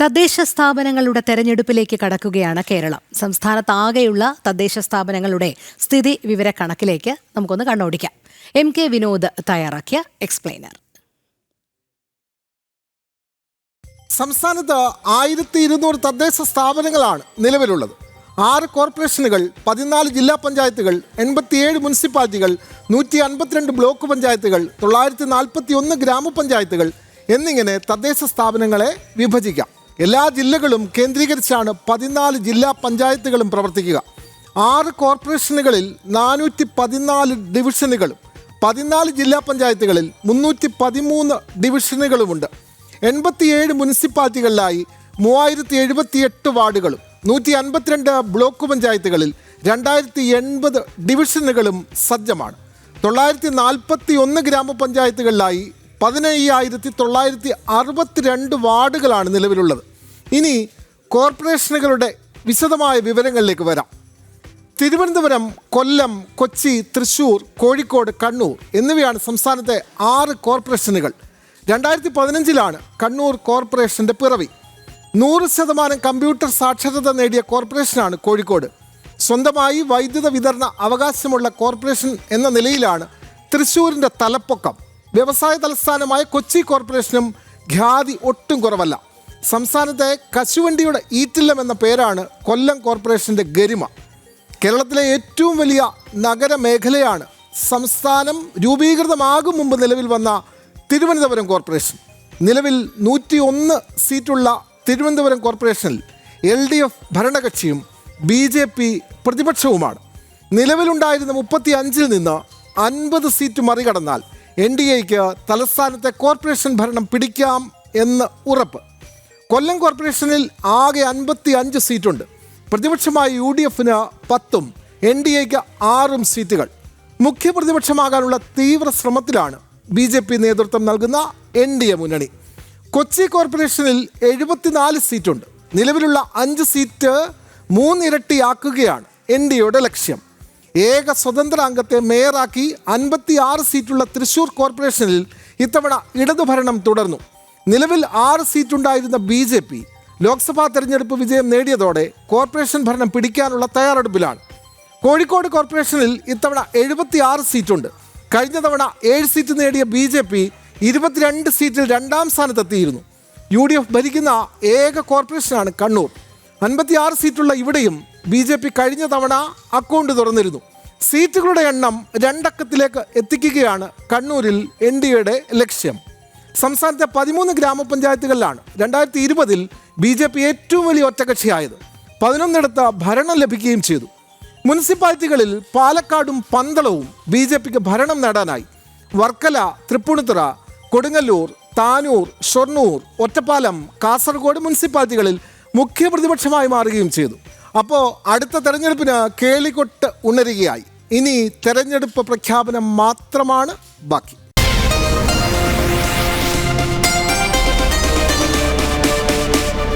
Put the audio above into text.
തദ്ദേശ സ്ഥാപനങ്ങളുടെ തെരഞ്ഞെടുപ്പിലേക്ക് കടക്കുകയാണ് കേരളം. സംസ്ഥാനത്താകെയുള്ള തദ്ദേശ സ്ഥാപനങ്ങളുടെ സ്ഥിതി വിവര കണക്കിലേക്ക് നമുക്കൊന്ന് കണ്ണോടിക്കാം. എം കെ വിനോദ് തയ്യാറാക്കിയ എക്സ്പ്ലെയിനർ. സംസ്ഥാനത്ത് ആയിരത്തി ഇരുന്നൂറ് തദ്ദേശ സ്ഥാപനങ്ങളാണ് നിലവിലുള്ളത്. ആറ് കോർപ്പറേഷനുകൾ പതിനാല് ജില്ലാ പഞ്ചായത്തുകൾ എൺപത്തിയേഴ് മുനിസിപ്പാലിറ്റികൾ നൂറ്റി അൻപത്തിരണ്ട് ബ്ലോക്ക് പഞ്ചായത്തുകൾ തൊള്ളായിരത്തി നാൽപ്പത്തി ഒന്ന് ഗ്രാമപഞ്ചായത്തുകൾ എന്നിങ്ങനെ തദ്ദേശ സ്ഥാപനങ്ങളെ വിഭജിക്കാം. എല്ലാ ജില്ലകളും കേന്ദ്രീകരിച്ചാണ് പതിനാല് ജില്ലാ പഞ്ചായത്തുകളും പ്രവർത്തിക്കുക. ആറ് കോർപ്പറേഷനുകളിൽ നാനൂറ്റി പതിനാല് ഡിവിഷനുകളും പതിനാല് ജില്ലാ പഞ്ചായത്തുകളിൽ മുന്നൂറ്റി പതിമൂന്ന് ഡിവിഷനുകളുമുണ്ട്. എൺപത്തിയേഴ് മുനിസിപ്പാലിറ്റികളിലായി മൂവായിരത്തി എഴുപത്തിയെട്ട് വാർഡുകളും നൂറ്റി അൻപത്തിരണ്ട് ബ്ലോക്ക് പഞ്ചായത്തുകളിൽ രണ്ടായിരത്തി എൺപത് ഡിവിഷനുകളും സജ്ജമാണ്. തൊള്ളായിരത്തി നാൽപ്പത്തി ഒന്ന് ഗ്രാമപഞ്ചായത്തുകളിലായി പതിനയ്യായിരത്തി തൊള്ളായിരത്തി അറുപത്തിരണ്ട് വാർഡുകളാണ് നിലവിലുള്ളത്. ഇനി കോർപ്പറേഷനുകളുടെ വിശദമായ വിവരങ്ങളിലേക്ക് വരാം. തിരുവനന്തപുരം കൊല്ലം കൊച്ചി തൃശൂർ കോഴിക്കോട് കണ്ണൂർ എന്നിവയാണ് സംസ്ഥാനത്തെ ആറ് കോർപ്പറേഷനുകൾ. രണ്ടായിരത്തി പതിനഞ്ചിലാണ് കണ്ണൂർ കോർപ്പറേഷന്റെ പിറവി. നൂറ് ശതമാനം കമ്പ്യൂട്ടർ സാക്ഷരത നേടിയ കോർപ്പറേഷനാണ് കോഴിക്കോട്. സ്വന്തമായി വൈദ്യുത വിതരണ അവകാശമുള്ള കോർപ്പറേഷൻ എന്ന നിലയിലാണ് തൃശ്ശൂരിന്റെ തലപ്പൊക്കം. വ്യവസായ തലസ്ഥാനമായ കൊച്ചി കോർപ്പറേഷനും ഖ്യാതി ഒട്ടും കുറവല്ല. സംസ്ഥാനത്തെ കശുവണ്ടിയുടെ ഈറ്റില്ലം എന്ന പേരാണ് കൊല്ലം കോർപ്പറേഷന്റെ ഗരിമ. കേരളത്തിലെ ഏറ്റവും വലിയ നഗരമേഖലയാണ് സംസ്ഥാനം രൂപീകൃതമാകും മുമ്പ് നിലവിൽ വന്ന തിരുവനന്തപുരം കോർപ്പറേഷൻ. നിലവിൽ നൂറ്റി ഒന്ന് സീറ്റുള്ള തിരുവനന്തപുരം കോർപ്പറേഷനിൽ എൽ ഡി എഫ് ഭരണകക്ഷിയും ബി ജെ പി പ്രതിപക്ഷവുമാണ്. നിലവിലുണ്ടായിരുന്ന മുപ്പത്തി അഞ്ചിൽ നിന്ന് അൻപത് സീറ്റ് മറികടന്നാൽ എൻ ഡി എക്ക് തലസ്ഥാനത്തെ കോർപ്പറേഷൻ ഭരണം പിടിക്കാം എന്ന് ഉറപ്പ്. കൊല്ലം കോർപ്പറേഷനിൽ ആകെ അൻപത്തി അഞ്ച് സീറ്റുണ്ട്. പ്രതിപക്ഷമായ യു ഡി എഫിന് പത്തും എൻ ഡി എക്ക് ആറും സീറ്റുകൾ. മുഖ്യ പ്രതിപക്ഷമാകാനുള്ള തീവ്ര ശ്രമത്തിലാണ് ബി ജെ പി നേതൃത്വം നൽകുന്ന എൻ ഡി എ മുന്നണി. കൊച്ചി കോർപ്പറേഷനിൽ എഴുപത്തിനാല് സീറ്റുണ്ട്. നിലവിലുള്ള അഞ്ച് സീറ്റ് മൂന്നിരട്ടിയാക്കുകയാണ് എൻ ഡി എയുടെ ലക്ഷ്യം. ഏക സ്വതന്ത്ര അംഗത്തെ മേയറാക്കി അൻപത്തി ആറ് സീറ്റുള്ള തൃശൂർ കോർപ്പറേഷനിൽ ഇത്തവണ ഇടതുഭരണം തുടർന്നു. നിലവിൽ ആറ് സീറ്റുണ്ടായിരുന്ന ബി ജെ പി ലോക്സഭാ തെരഞ്ഞെടുപ്പ് വിജയം നേടിയതോടെ കോർപ്പറേഷൻ ഭരണം പിടിക്കാനുള്ള തയ്യാറെടുപ്പിലാണ്. കോഴിക്കോട് കോർപ്പറേഷനിൽ ഇത്തവണ എഴുപത്തി ആറ് സീറ്റുണ്ട്. കഴിഞ്ഞ തവണ ഏഴ് സീറ്റ് നേടിയ ബി ജെ പി ഇരുപത്തിരണ്ട് സീറ്റിൽ രണ്ടാം സ്ഥാനത്തെത്തിയിരുന്നു. യു ഡി എഫ് ഭരിക്കുന്ന ഏക കോർപ്പറേഷനാണ് കണ്ണൂർ. അൻപത്തിയാറ് സീറ്റുള്ള ഇവിടെയും ബി ജെ പി കഴിഞ്ഞ തവണ അക്കൗണ്ട് തുറന്നിരുന്നു. സീറ്റുകളുടെ എണ്ണം രണ്ടക്കത്തിലേക്ക് എത്തിക്കുകയാണ് കണ്ണൂരിൽ എൻ ഡി എയുടെ ലക്ഷ്യം. സംസ്ഥാനത്തെ പതിമൂന്ന് ഗ്രാമപഞ്ചായത്തുകളിലാണ് രണ്ടായിരത്തി ഇരുപതിൽ ബി ജെ പി ഏറ്റവും വലിയ ഒറ്റകക്ഷിയായത്. പതിനൊന്നിടത്ത് ഭരണം ലഭിക്കുകയും ചെയ്തു. മുനിസിപ്പാലിറ്റികളിൽ പാലക്കാടും പന്തളവും ബി ജെ പിക്ക് ഭരണം നേടാനായി. വർക്കല തൃപ്പൂണിത്തുറ കൊടുങ്ങല്ലൂർ താനൂർ ഷൊർണൂർ ഒറ്റപ്പാലം കാസർഗോഡ് മുനിസിപ്പാലിറ്റികളിൽ മുഖ്യ പ്രതിപക്ഷമായി മാറുകയും ചെയ്തു. അപ്പോൾ അടുത്ത തെരഞ്ഞെടുപ്പിന് കേളികൊട്ട് ഉണരുകയായി. ഇനി തെരഞ്ഞെടുപ്പ് പ്രഖ്യാപനം മാത്രമാണ് ബാക്കി.